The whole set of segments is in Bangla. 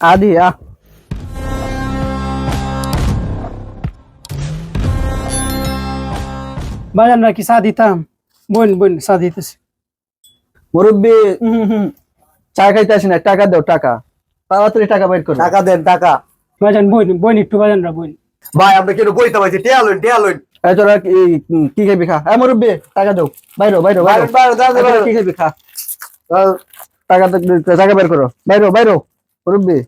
আদি আ বাজানরা কি চা দিতাম বোন বোন চা দিতেছি। মুরব্বী চা খাইতে আসি না টাকা দাও টাকা। তাড়াতাড়ি টাকা বাইর করো। টাকা দেন টাকা। বাজান বোন বোন একটু বাজানরা বোন ভাই আমরা কেন বইতে পারছি টিয়া লইন টিয়া লইন। এই তোরা কি- কি খাবি খা? হ্যাঁ মুরব্বী টাকা দাও। বাইরো বাইরো বাইরো। বাইরে। কি খাবি খা? টাকা টাকা বের করো। বাইরো বাইরো। মুরব্বী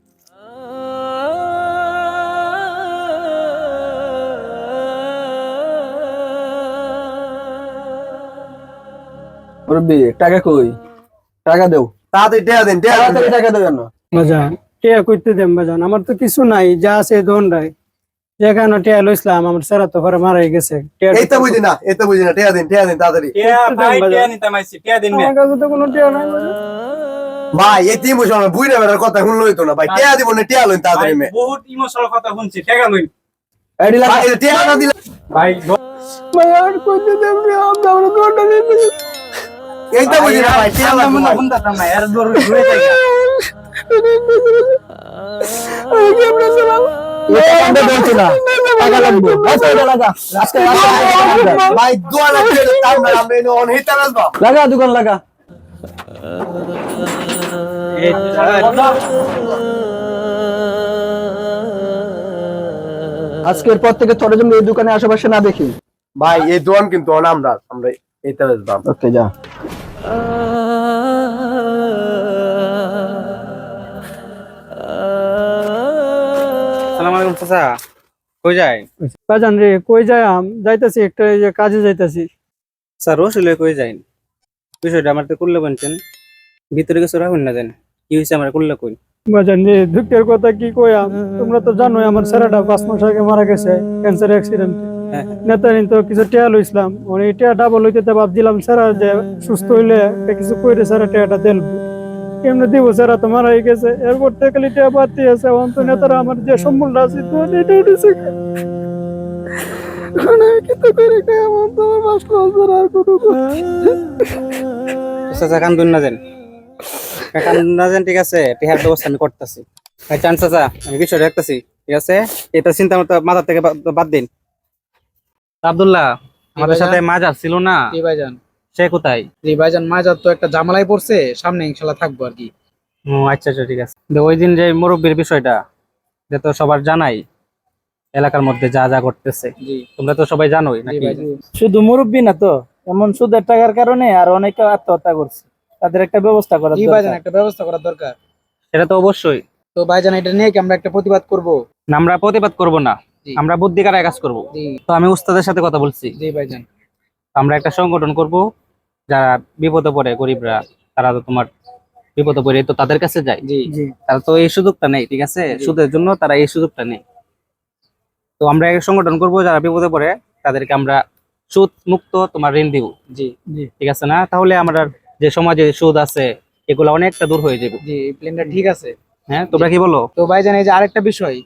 মুরব্বী টাকা কই? টাকা দেও। তাড়াতাড়ি টিয়া দেন তাড়াতাড়ি টাকা দেও জানো বাজান টিয়া কইতে দেম বাজান আমার তো কিছু নাই যা আছে দোন রাই। যেখানে টিয়া লইছিলাম আমার সেরা তো ঘরে মারাই গেছে। টিয়া এই তো বুঝি না এই তো বুঝি না। টিয়া দেন টিয়া দেন তাড়াতাড়ি। আমার কাছে তো কোনো টিয়া নাই বাজান। ভাই এই তিন বছর আমার বুইরা বেড়ার কথা শুনলো তো না। ভাই টিয়া দিব না টিয়া লইন তাড়াতাড়ি মে। বহুত ইমোশনাল কথা শুনছি টাকা লইন। এডি লাগা ভাই টিয়া না দিলে ভাই বাজান কইতে দেম রে আমরা আমরা দোনটা দিতে এই তো বুঝি না ভাই টিয়া লাগবে ভাই। শুনতাম না এর দর ঘুরে যাই আমি কি আমরা সালাম এটা বলছি না টাকা লাগবে। আচ্ছা এটা লাগা আজকে লাগা ভাই দোয়া লাগবে তাম না লাগা দোকান লাগা। আজকের পর থেকে তোর জন্য এই দোকানে আশেপাশে না দেখি। ভাই এই দোয়ান কিন্তু আমরা আমরা এইটা বেচবাম ওকে যা। সালাম আলাইকুম চাচা। কই যায় বাজান রে কই যাই আম যাইতাছি একটা এই যে কাজে যাইতাছি। স্যার কই বিষয়টা আমার তো করলে বলছেন। ভিতরে কিছু রাখুন না জান কি হয়েছে আমার করলে কই? বাজান রে দুঃখের কথা কি কইয়াম তোমরা তো জানোই আমার পাঁচ মাস আগে মারা গেছে ক্যান্সার অ্যাক্সিডেন্ট হ্যাঁ, নেতারিন তো কিছু টিয়া লইছিলাম। মানে এই ডাবল হইতে ভাবছিলাম স্যারা যে সুস্থ হইলে কিছু কইরে স্যারা টিয়াটা দেব স্যারা গেছে। এরপর থেকে খালি টিয়া বাড়তি আছে নেতারা আমার যে সম্বলটা আছে তো এটা উঠেছে আমি কিন্তু করে খাই আমার তো মাস আর কোনো চাচা কান্দুন না যান। না ঠিক আছে টিহার ব্যবস্থা আমি করতেছি। ভাই চান চাচা আমি দেখতেছি ঠিক আছে? এটা চিন্তা মতো মাথা থেকে বাদ- দিন। আব্দুল্লাহ আমাদের সাথে মাজার ছিল না? জি ভাইজান। সে কোথায়? জি ভাইজান মাজার তো একটা জামালাই পড়ছে সামনে ইনশাল্লাহ থাকব আর কি। ও আচ্ছা আচ্ছা ঠিক আছে। তো ওই দিন যে মুরব্বীর বিষয়টা যে তো সবার জানাই এলাকার মধ্যে যা যা করতেছে তোমরা তো সবাই জানোই নাকি? শুধু মুরব্বী না তো এমন সুদের টাকার কারণে আর অনেকে আত্মহত্যা করছে। তাদের একটা ব্যবস্থা করা জি ভাইজান একটা ব্যবস্থা করা দরকার। সেটা তো অবশ্যই। তো ভাইজান এটা নিয়ে কি আমরা একটা প্রতিবাদ করব? না, আমরা প্রতিবাদ করব না। আমরা বুদ্ধি কারায় কাজ করব। জি। তো আমি উস্তাদের সাথে কথা বলছি। জি ভাইজান। আমরা একটা সংগঠন করব যারা বিপদে পড়ে গরিবরা তারা তো তোমার বিপদে পড়ে তো তাদের কাছে যায় জি। জি। তারা তো এই সুযোগটা নেই ঠিক আছে? সুদের জন্য তারা এই সুযোগটা নেই। তো আমরা একটা সংগঠন করব যারা বিপদে পড়ে তাদেরকে আমরা সুদ মুক্ত তোমার ঋণ দিব। জি। ঠিক আছে না? তাহলে আমরা যে সমাজে সুদ আছে এগুলো অনেকটা দূর হয়ে যাবে। জি এই প্ল্যানটা ঠিক আছে। হ্যাঁ তোমরা কি বলো? তো ভাইজান এই যে আরেকটা বিষয়